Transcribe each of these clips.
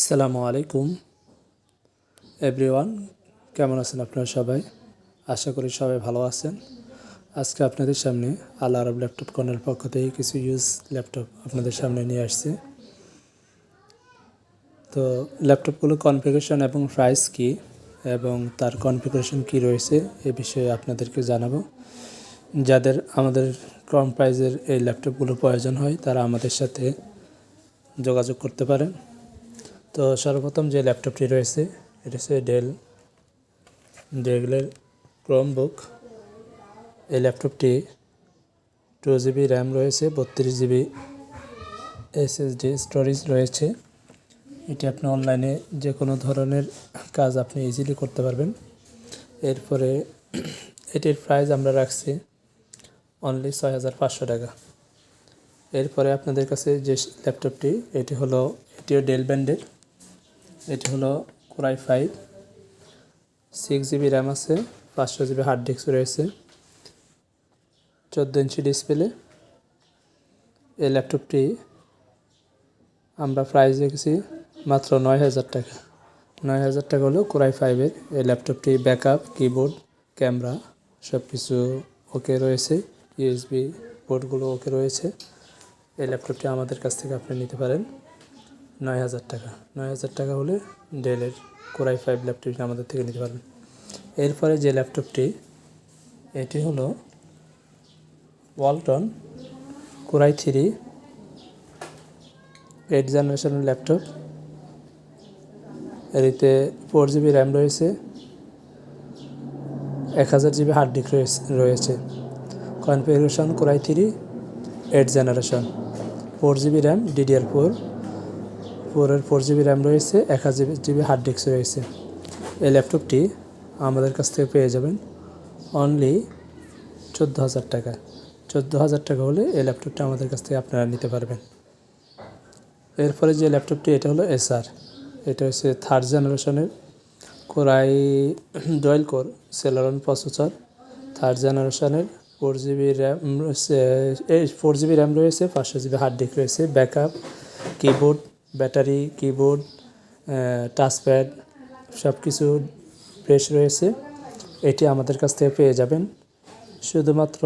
আসসালামু আলাইকুম। এভরিওয়ান, কেমন আছেন আপনারা সবাই? আশা করি সবাই ভালো আছেন। আজকে আপনাদের সামনে আল আরব ল্যাপটপ কর্নার পক্ষ থেকে কিছু ইউজ ল্যাপটপ আপনাদের সামনে নিয়ে আসছে। তো ল্যাপটপগুলো কনফিগারেশন এবং প্রাইস কি এবং তার কনফিগারেশন কি রয়েছে এ বিষয়ে আপনাদেরকে জানাব। যাদের আমাদের কম প্রাইজের এই ল্যাপটপগুলো প্রয়োজন হয় তারা আমাদের সাথে যোগাযোগ করতে পারেন। তো সর্বপ্রথম যে ল্যাপটপটি রয়েছে, এটা হচ্ছে ডেল ডেলের ক্রোমবুক এই ল্যাপটপটি টু জিবি র্যাম রয়েছে, বত্রিশ জিবি এসএসডি স্টোরেজ রয়েছে। এটি আপনি অনলাইনে যে কোনো ধরনের কাজ আপনি ইজিলি করতে পারবেন। এরপরে এটির প্রাইস আমরা রাখছি অনলি ছয় হাজার পাঁচশো টাকা। এরপরে আপনাদের কাছে যে ল্যাপটপটি, এটি হলো, এটিও ডেল ব্যান্ডের এটি হলো core i five six GB RAM আছে, পাঁচশো জিবি হার্ড ডিস্ক রয়েছে, চোদ্দ ইঞ্চি ডিসপ্লে এই ল্যাপটপটি আমরা প্রাইস রেখেছি মাত্র নয় হাজার টাকা। নয় হাজার টাকা হলো কোরাই ফাইভের এই ল্যাপটপটি ব্যাকআপ কিবোর্ড ক্যামেরা সব কিছু ওকে রয়েছে ইউএসবি পোর্টগুলো ওকে রয়েছে। এই ল্যাপটপটি আমাদের কাছ থেকে আপনি নিতে পারেন। নয় হাজার টাকা। নয় হাজার টাকা হলে ডেলের কোরাই ফাইভ ল্যাপটপটি আমাদের থেকে নিতে পারবেন। এরপরে যে ল্যাপটপটি এটি হলো Walton core i three eight জেনারেশনের ল্যাপটপ এটিতে ফোর জিবি র্যাম রয়েছে, এক হাজার জিবি হার্ড ডিস্ক রয়েছে configuration core i three eight generation four GB RAM DDR four ফোরের ফোর জিবি র্যাম রয়েছে, এক হাজার জিবি হার্ড ডিস্ক রয়েছে। এই ল্যাপটপটি আমাদের কাছ থেকে পেয়ে যাবেন অনলি চোদ্দ হাজার টাকা। চোদ্দ হাজার টাকা হলে এই ল্যাপটপটা আমাদের কাছ থেকে আপনারা নিতে পারবেন। এরপরে যে ল্যাপটপটি এটা হলো এসআর এটা হচ্ছে থার্ড জেনারেশনের core i dual core Celeron processor third জেনারেশনের ফোর জিবি র্যাম রয়েছে, এই ফোর জিবি র্যাম রয়েছে, পাঁচশো জিবি হার্ড ডিস্ক রয়েছে backup keyboard battery keyboard touchpad সব কিছু ফ্রেশ রয়েছে। এটি আমাদের কাছ থেকে পেয়ে যাবেন। শুধুমাত্র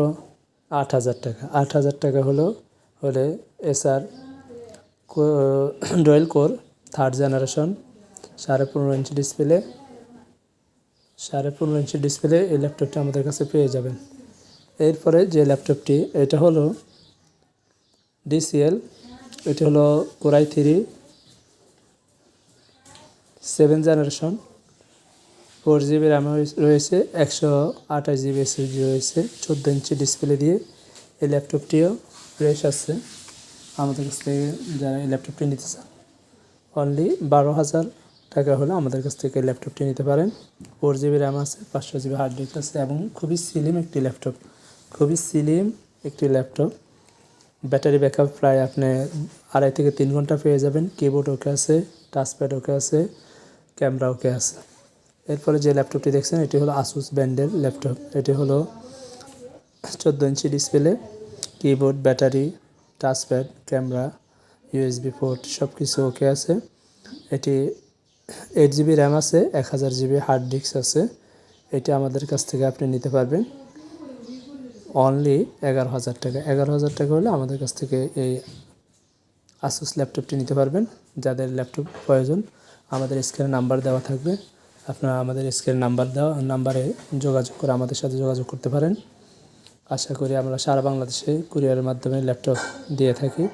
আট হাজার টাকা। আট হাজার টাকা হলো, হলে SR dual core third generation সাড়ে পনেরো ইঞ্চি ডিসপ্লে সাড়ে পনেরো ইঞ্চি ডিসপ্লে এই ল্যাপটপটি আমাদের কাছে পেয়ে যাবেন। এরপরে যে ল্যাপটপটি এটা হলো ডিসিএল এটি হলো core i three seven generation four GB RAM রয়েছে, একশো আঠাশ জিবি এসএসডি রয়েছে, চোদ্দ ইঞ্চি ডিসপ্লে দিয়ে। এই ল্যাপটপটিও ফ্রেশ আছে। আমাদের কাছ থেকে যারা এই ল্যাপটপটি নিতে চান অনলি বারো হাজার টাকা হলে আমাদের কাছ থেকে ল্যাপটপটি নিতে পারেন। ফোর জিবি র্যাম আছে, পাঁচশো জিবি হার্ড ডিস্ক আছে এবং খুবই সিলিম একটি ল্যাপটপ খুবই সিলিম একটি ল্যাপটপ ব্যাটারি ব্যাকআপ প্রায় আপনি আড়াই থেকে তিন ঘণ্টা পেয়ে যাবেন কিবোর্ড ওকে আছে টাচপ্যাড ওকে আছে ক্যামেরা ওকে আছে। এরপরে যে ল্যাপটপটি দেখছেন, এটি হলো আসুস ব্র্যান্ডের ল্যাপটপ এটি হলো চোদ্দ inch display keyboard battery touchpad camera USB port সব কিছু ওকে আছে। এটি এইট জিবি র্যাম আছে, এক হাজার জিবি হার্ড ডিস্ক আছে। এটি আমাদের কাছ থেকে আপনি নিতে পারবেন। অনলি এগারো হাজার টাকা। এগারো হাজার টাকা হলে আমাদের কাছ থেকে এই আসুস ল্যাপটপটি নিতে পারবেন। যাদের ল্যাপটপ প্রয়োজন, আমাদের স্ক্রিনে নাম্বার দেওয়া থাকবে। আপনারা আমাদের স্ক্রিনে নাম্বার দেওয়া নাম্বারে যোগাযোগ করে আমাদের সাথে যোগাযোগ করতে পারেন। আশা করি আমরা সারা বাংলাদেশে কুরিয়ারের মাধ্যমে ল্যাপটপ দিয়ে থাকি।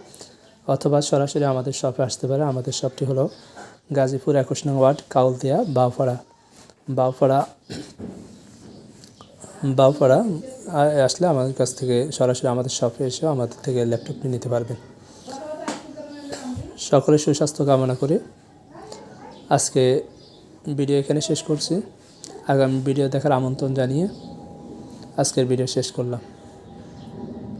অথবা সরাসরি আমাদের শপে আসতে পারে। আমাদের শপটি হলো গাজীপুর একুশ নং ওয়ার্ড, কাউলদিয়া বাউপাড়া বাউপাড়া বাউপাড়া আসলে আমাদের কাছ থেকে সরাসরি আমাদের শপে এসেও আমাদের থেকে ল্যাপটপটি নিতে পারবেন। সকলের সুস্বাস্থ্য কামনা করে আজকে ভিডিও এখানে শেষ করছি। আগামী ভিডিও দেখার আমন্ত্রণ জানিয়ে আজকের ভিডিও শেষ করলাম।